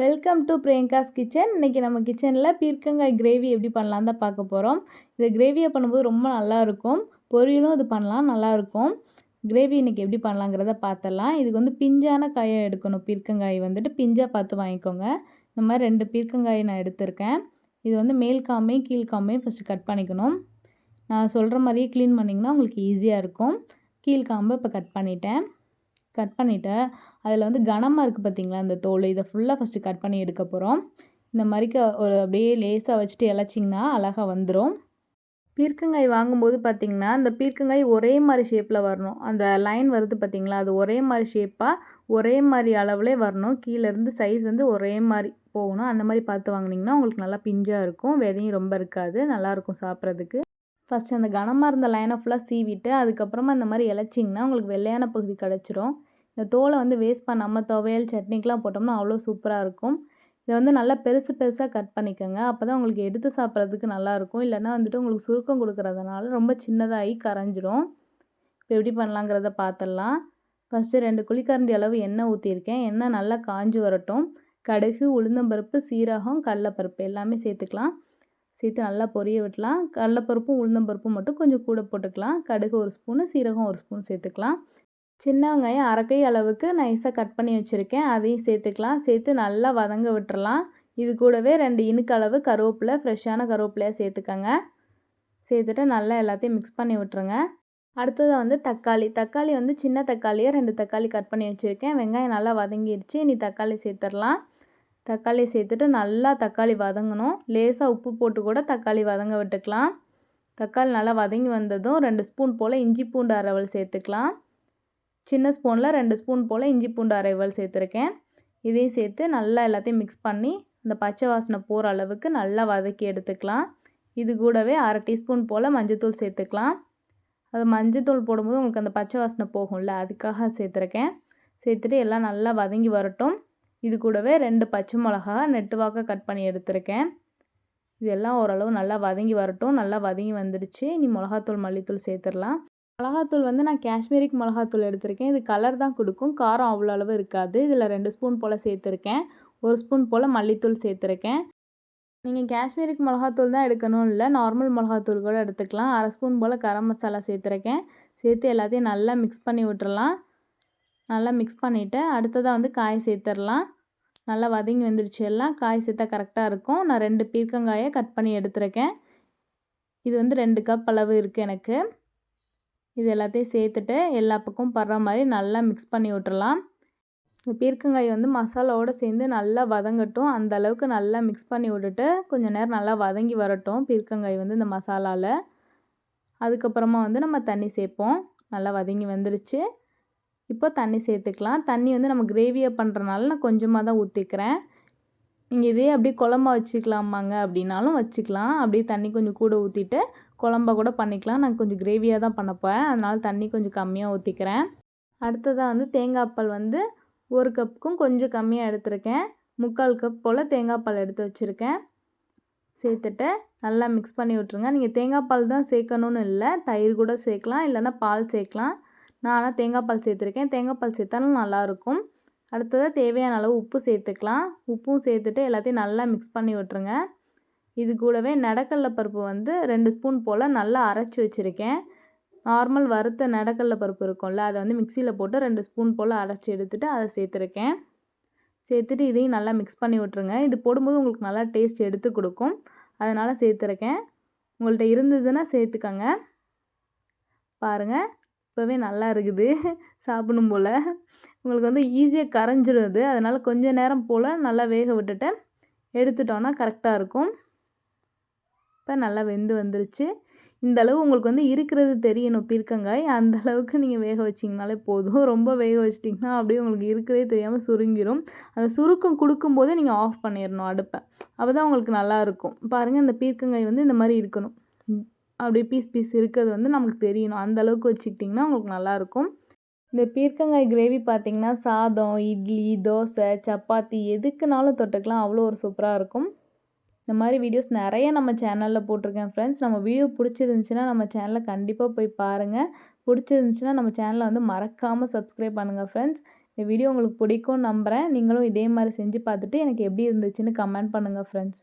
Welcome to Priyanka's kitchen இன்றைக்கி நம்ம கிச்சனில் பீர்க்கங்காய் கிரேவி எப்படி பண்ணலாம் தான் பார்க்க போகிறோம் இந்த கிரேவியை பண்ணும்போது ரொம்ப நல்லாயிருக்கும் பொரியலும் இது பண்ணலாம் நல்லாயிருக்கும் கிரேவி இன்றைக்கி எப்படி பண்ணலாங்கிறத பார்த்துடலாம். இதுக்கு வந்து பிஞ்சான காயை எடுக்கணும். பீர்க்கங்காய் வந்துட்டு பிஞ்சாக பார்த்து வாங்கிக்கோங்க. இந்த மாதிரி ரெண்டு பீர்க்கங்காய் நான் எடுத்திருக்கேன். இது வந்து மேல் காமையும் கீழ் ஃபஸ்ட்டு கட் பண்ணிக்கணும். நான் சொல்கிற மாதிரியே க்ளீன் பண்ணிங்கன்னா உங்களுக்கு ஈஸியாக இருக்கும். கீழ்காம்பை இப்போ கட் பண்ணிட்டேன். கட் பண்ணிவிட்டு அதில் வந்து கனமாக இருக்குது பார்த்திங்களா அந்த தோல்? இதை ஃபுல்லாக ஃபஸ்ட்டு கட் பண்ணி எடுக்க போகிறோம் இந்த மாதிரிக்கு ஒரு அப்படியே லேசாக வச்சுட்டு இழைச்சிங்கன்னா அழகாக வந்துடும் பீர்க்கங்காய் வாங்கும்போது பார்த்திங்கன்னா அந்த பீர்க்கங்காய் ஒரே மாதிரி ஷேப்பில் வரணும். அந்த லைன் வருது பார்த்திங்களா அது ஒரே மாதிரி ஷேப்பாக ஒரே மாதிரி அளவுலே வரணும். கீழேருந்து சைஸ் வந்து ஒரே மாதிரி போகணும். அந்த மாதிரி பார்த்து வாங்கினீங்கன்னா உங்களுக்கு நல்லா பிஞ்சாக இருக்கும். விதையும் ரொம்ப இருக்காது. நல்லாயிருக்கும் சாப்பிட்றதுக்கு. ஃபஸ்ட்டு அந்த கனமாக இருந்த லைனை ஃபுல்லாக சீவிட்டு அதுக்கப்புறமா இந்த மாதிரி இலச்சிங்கன்னா உங்களுக்கு வெள்ளையான பகுதி கிடச்சிரும். இந்த தோலை வந்து வேஸ்ட் பண்ணாமல் துவையல் சட்னிக்கெலாம் போட்டோம்னா அவ்வளோ சூப்பராக இருக்கும். இதை வந்து நல்லா பெருசு பெருசாக கட் பண்ணிக்கோங்க. அப்போ தான் உங்களுக்கு எடுத்து சாப்பிட்றதுக்கு நல்லாயிருக்கும் இல்லைன்னா வந்துட்டு உங்களுக்கு சுருக்கம் கொடுக்குறதுனால ரொம்ப சின்னதாகி கரைஞ்சிரும். இப்போ எப்படி பண்ணலாங்கிறத பார்த்துடலாம். ஃபஸ்ட்டு ரெண்டு குழிக்கரண்டி அளவு எண்ணெய் ஊற்றிருக்கேன் எண்ணெய் நல்லா காஞ்சி வரட்டும். கடுகு உளுந்தம்பருப்பு சீரகம் கடலப்பருப்பு எல்லாமே சேர்த்துக்கலாம். சேர்த்து நல்லா பொரிய விடலாம் கடலப்பருப்பும் உளுந்தம்பருப்பும் மட்டும் கொஞ்சம் கூட போட்டுக்கலாம். கடுகு ஒரு ஸ்பூனு சீரகம் ஒரு ஸ்பூன் சேர்த்துக்கலாம். சின்ன வெங்காயம் அரைக்கை அளவுக்கு நைஸாக கட் பண்ணி வச்சுருக்கேன். அதையும் சேர்த்துக்கலாம். சேர்த்து நல்லா வதங்க விட்டுறலாம். இது கூடவே ரெண்டு இனுக்கு அளவு கருவேப்பிலை ஃப்ரெஷ்ஷான கருவேப்பிலையாக சேர்த்துக்கங்க. சேர்த்துட்டு நல்லா எல்லாத்தையும் மிக்ஸ் பண்ணி விட்டுருங்க. அடுத்தது வந்து தக்காளி. தக்காளி வந்து சின்ன தக்காளியாக ரெண்டு தக்காளி கட் பண்ணி வச்சுருக்கேன். வெங்காயம் நல்லா வதங்கிடுச்சு. இனி தக்காளி சேர்த்துடலாம். தக்காளி சேர்த்துட்டு நல்லா தக்காளி வதங்கணும். லேசாக உப்பு போட்டு கூட தக்காளி வதங்க விட்டுக்கலாம். தக்காளி நல்லா வதங்கி வந்ததும் ரெண்டு ஸ்பூன் போல் இஞ்சி பூண்டு அரைவல் சேர்த்துக்கலாம். சின்ன ஸ்பூனில் ரெண்டு ஸ்பூன் போல் இஞ்சி பூண்டு அரைவல் சேர்த்துருக்கேன். இதையும் சேர்த்து நல்லா எல்லாத்தையும் மிக்ஸ் பண்ணி அந்த பச்சை வாசனை போகிற அளவுக்கு நல்லா வதக்கி எடுத்துக்கலாம். இது கூடவே அரை டீஸ்பூன் போல் மஞ்சத்தூள் சேர்த்துக்கலாம். அது மஞ்சத்தூள் போடும்போது உங்களுக்கு அந்த பச்சை வாசனை போகும்ல அதுக்காக சேர்த்துருக்கேன். சேர்த்துட்டு எல்லாம் நல்லா வதங்கி வரட்டும். இது கூடவே ரெண்டு பச்சை மிளகா நெட்டுவாக்க கட் பண்ணி எடுத்திருக்கேன். இதெல்லாம் ஓரளவு நல்லா வதங்கி வரட்டும். நல்லா வதங்கி வந்துடுச்சு. இனி மிளகாத்தூள் மல்லித்தூள் சேர்த்துடலாம். மிளகாத்தூள் வந்து நான் காஷ்மீரிக் மிளகாத்தூள் எடுத்திருக்கேன். இது கலர் தான் கொடுக்கும். காரம் அவ்வளோ அளவு இருக்காது. இதில் ரெண்டு ஸ்பூன் போல் சேர்த்துருக்கேன். ஒரு ஸ்பூன் போல் மல்லித்தூள் சேர்த்துருக்கேன். நீங்கள் காஷ்மீரிக் மிளகாத்தூள் தான் எடுக்கணும் இல்லை நார்மல் மிளகாத்தூள் கூட எடுத்துக்கலாம். அரை ஸ்பூன் போல் கரம் மசாலா சேர்த்துருக்கேன். சேர்த்து எல்லாத்தையும் நல்லா மிக்ஸ் பண்ணி விட்டுறலாம் நல்லா மிக்ஸ் பண்ணிவிட்டு அடுத்ததாக வந்து காய் சேர்த்துடலாம். நல்லா வதங்கி வந்துடுச்சு எல்லாம். காய் சேர்த்தா கரெக்டாக இருக்கும். நான் ரெண்டு பீர்க்கங்காயை கட் பண்ணி எடுத்துருக்கேன். இது வந்து ரெண்டு கப் அளவு இருக்குது எனக்கு. இது எல்லாத்தையும் சேர்த்துட்டு எல்லா பக்கமும் படுற மாதிரி நல்லா மிக்ஸ் பண்ணி விட்டுறலாம் இந்த பீர்க்கங்காய் வந்து மசாலாவோடு சேர்ந்து நல்லா வதங்கட்டும். அந்த அளவுக்கு நல்லா மிக்ஸ் பண்ணி விட்டுட்டு கொஞ்சம் நேரம் நல்லா வதங்கி வரட்டும் பீர்க்கங்காய் வந்து இந்த மசாலாவில் அதுக்கப்புறமா வந்து நம்ம தண்ணி சேர்ப்போம். நல்லா வதங்கி வந்துருச்சு. இப்போ தண்ணி சேர்த்துக்கலாம். தண்ணி வந்து நம்ம கிரேவியாக பண்ணுறனால நான் கொஞ்சமாக தான் ஊற்றிக்கிறேன் நீங்கள் இதே அப்படியே குழம்பா வச்சுக்கலாமாங்க அப்படின்னாலும் வச்சுக்கலாம். அப்படியே தண்ணி கொஞ்சம் கூட ஊற்றிட்டு குழம்பா கூட பண்ணிக்கலாம். நான் கொஞ்சம் கிரேவியாக தான் பண்ண போகிறேன் அதனால் தண்ணி கொஞ்சம் கம்மியாக ஊற்றிக்கிறேன் அடுத்ததாக வந்து தேங்காய் பால் வந்து ஒரு கப்புக்கும் கொஞ்சம் கம்மியாக எடுத்திருக்கேன். முக்கால் கப் போல் தேங்காய் பால் எடுத்து வச்சுருக்கேன். சேர்த்துட்டு நல்லா மிக்ஸ் பண்ணி விட்ருங்க நீங்கள் தேங்காய் பால் தான் சேர்க்கணுன்னு இல்லை. தயிர் கூட சேர்க்கலாம். இல்லைன்னா பால் சேர்க்கலாம். நான் ஆனால் தேங்காய் பால் சேர்த்துருக்கேன். தேங்காய் பால் சேர்த்தாலும் நல்லாயிருக்கும் அடுத்ததாக தேவையான அளவு உப்பு சேர்த்துக்கலாம். உப்பும் சேர்த்துட்டு எல்லாத்தையும் நல்லா மிக்ஸ் பண்ணி விட்டுருங்க. இது கூடவே நடக்கடல பருப்பு வந்து ரெண்டு ஸ்பூன் போல் நல்லா அரைச்சி வச்சுருக்கேன். நார்மல் வறுத்த நடக்கடல பருப்பு இருக்கும்ல அதை வந்து மிக்சியில் போட்டு ரெண்டு ஸ்பூன் போல் அரைச்சி எடுத்துகிட்டு அதை சேர்த்துருக்கேன். சேர்த்துட்டு இதையும் நல்லா மிக்ஸ் பண்ணி விட்ருங்க இது போடும்போது உங்களுக்கு நல்லா டேஸ்ட் எடுத்து கொடுக்கும். அதனால் சேர்த்துருக்கேன். உங்கள்கிட்ட இருந்ததுன்னா சேர்த்துக்கங்க. பாருங்கள் இப்போவே நல்லா இருக்குது. சாப்பிடும் போல். உங்களுக்கு வந்து ஈஸியாக கரைஞ்சிடும் அது. அதனால் கொஞ்சம் நேரம் போல் நல்லா வேக விட்டுட்டு எடுத்துட்டோன்னா கரெக்டாக இருக்கும். இப்போ நல்லா வெந்து வந்துருச்சு. இந்த அளவு உங்களுக்கு வந்து இருக்கிறது தெரியணும் பீர்க்கங்காய் அந்த அளவுக்கு நீங்கள் வேக வச்சிங்கனாலே போதும். ரொம்ப வேக வச்சிட்டிங்கன்னா அப்படியே உங்களுக்கு இருக்கிறதே தெரியாமல் சுருங்கிடும் அந்த சுருக்கம் கொடுக்கும்போதே நீங்கள் ஆஃப் பண்ணிடணும் அடுப்பை. அப்போ தான் உங்களுக்கு நல்லாயிருக்கும் பாருங்கள் இந்த பீர்க்கங்காய் வந்து இந்த மாதிரி இருக்கணும். அப்படியே பீஸ் பீஸ் இருக்கிறது வந்து நமக்கு தெரியணும். அந்த அளவுக்கு வச்சுக்கிட்டிங்கன்னா உங்களுக்கு நல்லாயிருக்கும். இந்த பீர்க்கங்காய் கிரேவி பார்த்திங்கன்னா சாதம் இட்லி தோசை சப்பாத்தி எதுக்குனாலும் தொட்டுக்கலாம். அவ்வளோ ஒரு சூப்பராக இருக்கும். இந்த மாதிரி வீடியோஸ் நிறைய நம்ம சேனலில் போட்டிருக்கேன் ஃப்ரெண்ட்ஸ் நம்ம வீடியோ பிடிச்சிருந்துச்சின்னா நம்ம சேனலை கண்டிப்பாக போய் பாருங்கள் பிடிச்சிருந்துச்சின்னா நம்ம சேனலை வந்து மறக்காமல் சப்ஸ்கிரைப் பண்ணுங்கள் ஃப்ரெண்ட்ஸ் இந்த வீடியோ உங்களுக்கு பிடிக்கும்னு நம்புகிறேன் நீங்களும் இதே மாதிரி செஞ்சு பார்த்துட்டு எனக்கு எப்படி இருந்துச்சுன்னு கமெண்ட் பண்ணுங்கள் ஃப்ரெண்ட்ஸ்